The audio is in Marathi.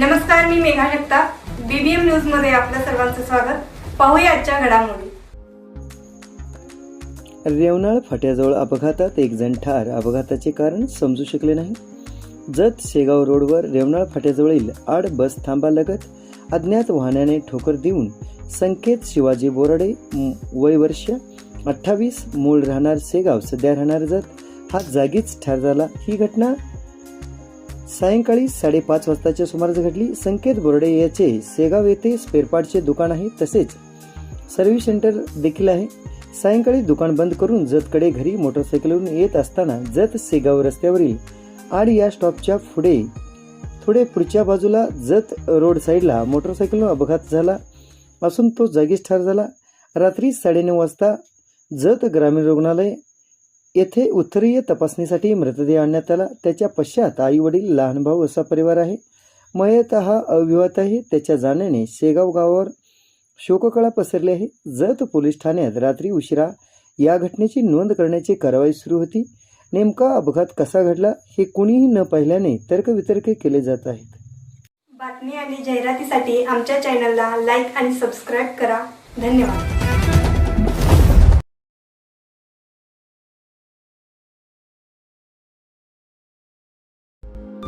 नमस्कार मी मेघा जगताप. बीबीएम न्यूजमध्ये आपलं सर्वांचं स्वागत. पाहूया आजच्या घडामोडी. रेवनाळ फाट्याजवळ अपघातात एक जण ठार. अपघाताचे कारण समजू शकले नाही. जत शेगाव रोडवर रेवनाळ फाट्याजवळील आड बस थांबालगत अज्ञात वाहनाने ठोकर देऊन संकेत शिवाजी बोराडे वय वर्ष अठ्ठावीस मूळ राहणार शेगाव. सध्या राहणार जत. हा जागीच ठार झाला. ही घटना सायंकाळी साडेपाच वाजताच्या सुमारास घडली संकेत बोर्डे याचे सेगाव येथे स्पेअरपार्टचे दुकान आहे तसेच सर्व्हिस सेंटर देखील आहे. सायंकाळी दुकान बंद करून जतकडे घरी मोटरसायकलवरून येत असताना जत सेगाव रस्त्यावरील आड या स्टॉपच्या पुढे थोडे पुढच्या बाजूला जत रोड साईडला मोटरसायकलवर अपघात झाला असून तो जागीच ठार झाला. रात्री साडेनऊ वाजता जत ग्रामीण रुग्णालय येथे उत्तरीय तपासणीसाठी मृतदेह आणण्यात आला. त्याच्या पश्चात आई वडील लहान भाऊ असा परिवार आहे. मयत हा अविवाहित आहे. त्याच्या जाण्याने शेगाव गावावर शोककळा पसरली आहे. जत पोलीस ठाण्यात रात्री उशिरा या घटनेची नोंद करण्याची कारवाई सुरू होती. नेमका अपघात कसा घडला हे कुणीही न पाहिल्याने तर्कवितर्क केले जात आहेत. बातमी आणि जाहिरातीसाठी आमच्या चॅनलला लाईक आणि सबस्क्राईब करा. धन्यवाद.